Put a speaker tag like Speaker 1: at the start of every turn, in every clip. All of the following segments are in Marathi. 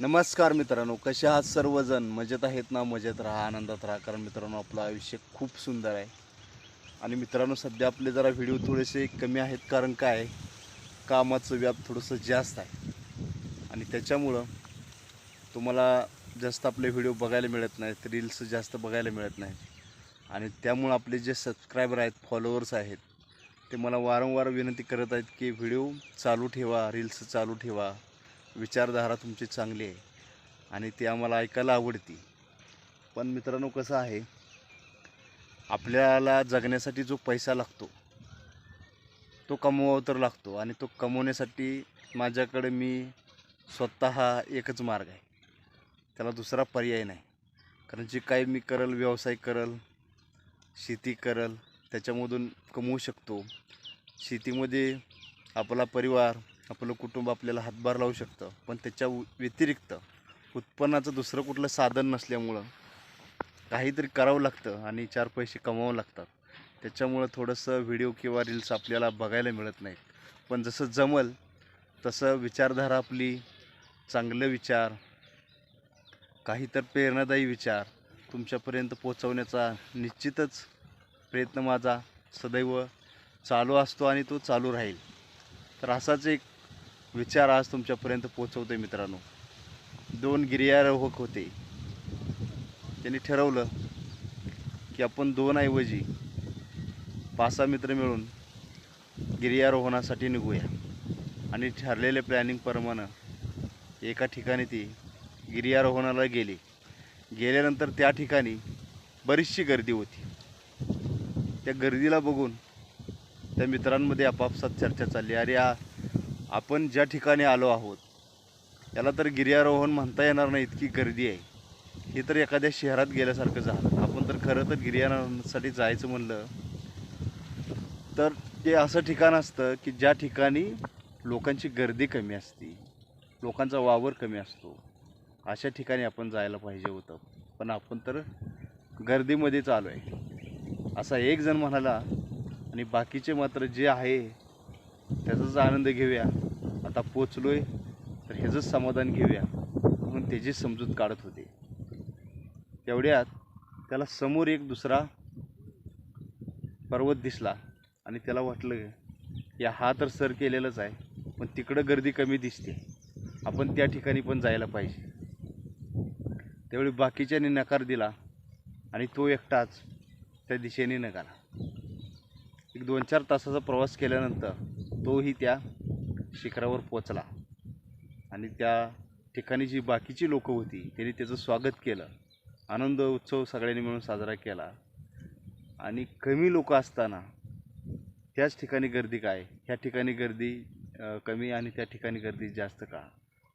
Speaker 1: नमस्कार मित्रांनो कसे आहात सर्वजण? मजेत आहेत ना? मजेत राहा आनंदात राहा कारण मित्रांनो आपलं आयुष्य खूप सुंदर आहे. आणि मित्रांनो सध्या आपले जरा व्हिडिओ थोडेसे कमी आहेत कारण काय? कामाचं व्याप थोडंसं जास्त आहे. आणि त्याच्यामुळं तुम्हाला जास्त आपले व्हिडिओ बघायला मिळत नाहीत रील्स जास्त बघायला मिळत नाहीत. आणि त्यामुळं आपले जे सबस्क्रायबर आहेत फॉलोअर्स आहेत ते मला वारंवार विनंती करत आहेत की व्हिडिओ चालू ठेवा रील्स चालू ठेवा. विचारधारा तुमची चांगली आहे आणि ती आम्हाला ऐकायला आवडती. पण मित्रांनो कसं आहे आपल्याला जगण्यासाठी जो पैसा लागतो तो कमवावा तर लागतो आणि तो कमवण्यासाठी माझ्याकडे मी स्वतः एकच मार्ग आहे. त्याला दुसरा पर्याय नाही. कारण जे काही मी करल व्यवसाय करल शेती करल त्याच्यामधून कमवू शकतो. शेतीमध्ये आपला परिवार आपलं कुटुंब आपल्याला हातभार लावू शकतं पण त्याच्या व्यतिरिक्त उत्पन्नाचं दुसरं कुठलं साधन नसल्यामुळं काहीतरी करावं लागतं आणि चार पैसे कमावं लागतात. त्याच्यामुळं थोडंसं व्हिडिओ किंवा रील्स आपल्याला बघायला मिळत नाहीत. पण जसं जमल तसं विचारधारा आपली चांगले विचार काही तर प्रेरणादायी विचार तुमच्यापर्यंत पोचवण्याचा निश्चितच प्रयत्न माझा सदैव चालू असतो आणि तो चालू राहील. तर असाच एक विचार आज तुमच्यापर्यंत पोचवतोय मित्रांनो. दोन गिर्यारोहक होते. त्यांनी ठरवलं की आपण दोन ऐवजी पाच सहा मित्र मिळून गिर्यारोहणासाठी निघूया. आणि ठरलेल्या प्लॅनिंगप्रमाणे एका ठिकाणी ती गिर्यारोहणाला गेली. गेल्यानंतर त्या ठिकाणी बरीचशी गर्दी होती. त्या गर्दीला बघून त्या मित्रांमध्ये आपापसात चर्चा चालली. अरे आ आपण ज्या ठिकाणी आलो आहोत याला तर गिर्यारोहण म्हणता येणार नाही इतकी गर्दी आहे. हे तर एखाद्या शहरात गेल्यासारखं झालं. आपण तर खरं तर गिर्यारोहणासाठी जायचं म्हणलं तर ते असं ठिकाण असतं की ज्या ठिकाणी लोकांची गर्दी कमी असते लोकांचा वावर कमी असतो अशा ठिकाणी आपण जायला पाहिजे होतं. पण आपण तर गर्दीमध्येच आलो आहे. असा एक जण म्हणाला आणि बाकीचे मात्र जे आहे त्याचाच आनंद घेऊया. आता पोचलोय तर ह्याचंच समाधान घेऊया म्हणून त्याची समजूत काढत होते. तेवढ्यात त्याला समोर एक दुसरा पर्वत दिसला आणि त्याला वाटलं या हा तर सर केलेलंच आहे पण तिकडं गर्दी कमी दिसते. आपण त्या ठिकाणी पण जायला पाहिजे. त्यावेळी बाकीच्याने नकार दिला आणि तो एकटाच त्या दिशेने निघाला. एक दोन चार तासाचा प्रवास केल्यानंतर तोही त्या शिखरावर पोचला. आणि त्या ठिकाणी जी बाकीची लोकं होती त्यांनी त्याचं स्वागत केलं. आनंद उत्सव सगळ्यांनी मिळून साजरा केला. आणि कमी लोक असताना त्याच ठिकाणी गर्दी काय? ह्या ठिकाणी गर्दी कमी आणि त्या ठिकाणी गर्दी जास्त का?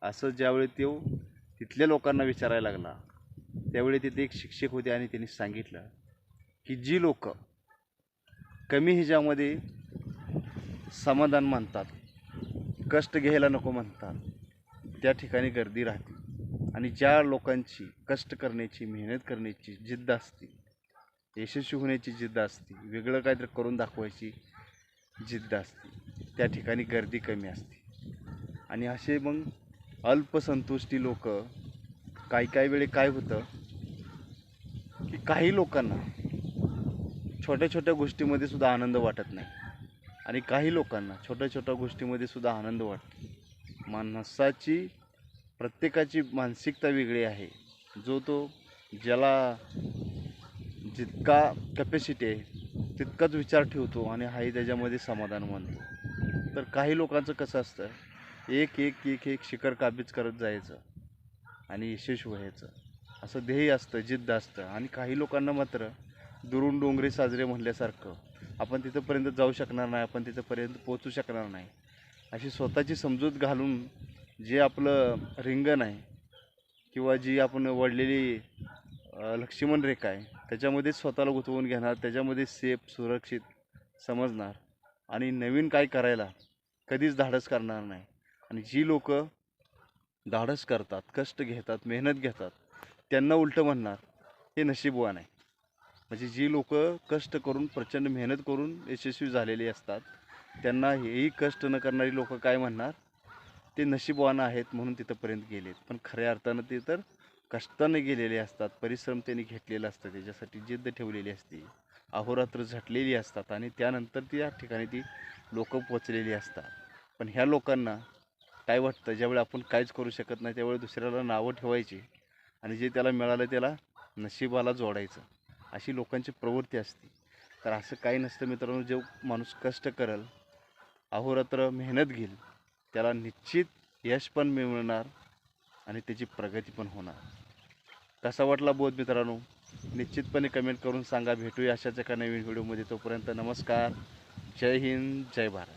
Speaker 1: असं ज्यावेळी तो तिथल्या लोकांना विचारायला लागला त्यावेळी तिथे एक शिक्षक होते आणि त्यांनी सांगितलं की जी लोक कमी ह्याच्यामध्ये समाधान मानतात कष्ट घ्यायला नको म्हणतात. त्या ठिकाणी गर्दी राहते. आणि ज्या लोकांची कष्ट करण्याची मेहनत करण्याची जिद्द असते यशस्वी होण्याची जिद्द असते वेगळं काहीतरी करून दाखवायची जिद्द असते त्या ठिकाणी गर्दी कमी असते. आणि असे मग अल्पसंतुष्टी लोक काही काही वेळी काय होतं की काही लोकांना छोट्या छोट्या गोष्टीमध्ये सुद्धा आनंद वाटत नाही. आणि काही लोकांना छोट्या छोट्या गोष्टीमध्ये सुद्धा आनंद वाटतो. माणसाची प्रत्येकाची मानसिकता वेगळी आहे. जो तो ज्याला जितका कॅपॅसिटी आहे तितकाच विचार ठेवतो आणि हाही त्याच्यामध्ये समाधान मानतो. तर काही लोकांचं कसं असतं एक एक एक एक शिखर काबीज करत जायचं आणि यशस्वी व्हायचं. असं ध्येय असतं जिद्द असतं आणि काही लोकांना मात्र दुरून डोंगरे साजरे म्हणल्यासारखं आपण तिथंपर्यंत जाऊ शकणार नाही आपण तिथंपर्यंत पोचू शकणार नाही. अशी स्वतःची समजूत घालून जे आपलं रिंगण आहे किंवा जी आपण वळलेली लक्ष्मण रेखा आहे त्याच्यामध्ये स्वतःला गुंतवून घेणार त्याच्यामध्ये सेफ सुरक्षित समजणार आणि नवीन काय करायला कधीच धाडस करणार नाही. आणि जी लोक धाडस करतात कष्ट घेतात मेहनत घेतात त्यांना उलटं म्हणणार हे नशीबवान आहे. म्हणजे जी लोक कष्ट करून प्रचंड मेहनत करून यशस्वी झालेली असतात त्यांना हेही कष्ट न करणारी लोक काय म्हणणार? ते नशीबवान आहेत म्हणून तिथंपर्यंत गेलेत. पण खऱ्या अर्थानं ते तर कष्टाने गेलेले असतात परिश्रम त्यांनी घेतलेला असतं त्याच्यासाठी जिद्द ठेवलेली असते. अहोरात्र झटलेली असतात आणि त्यानंतर ती या ठिकाणी ती लोकं पोचलेली असतात. पण ह्या लोकांना काय वाटतं? ज्यावेळी आपण काहीच करू शकत नाही त्यावेळी दुसऱ्याला नावं ठेवायची आणि जे त्याला मिळालं त्याला नशिबाला जोडायचं. अशी लोकांची प्रवृत्ती असते. तर असं काही नसतं मित्रांनो जो माणूस कष्ट करेल अहोरात्र मेहनत घेईल त्याला निश्चित यश पण मिळणार आणि त्याची प्रगती पण होणार. कसा वाटला बोध मित्रांनो? निश्चितपणे कमेंट करून सांगा. भेटूया अशाच एका नवीन व्हिडिओमध्ये तोपर्यंत नमस्कार. जय हिंद जय भारत.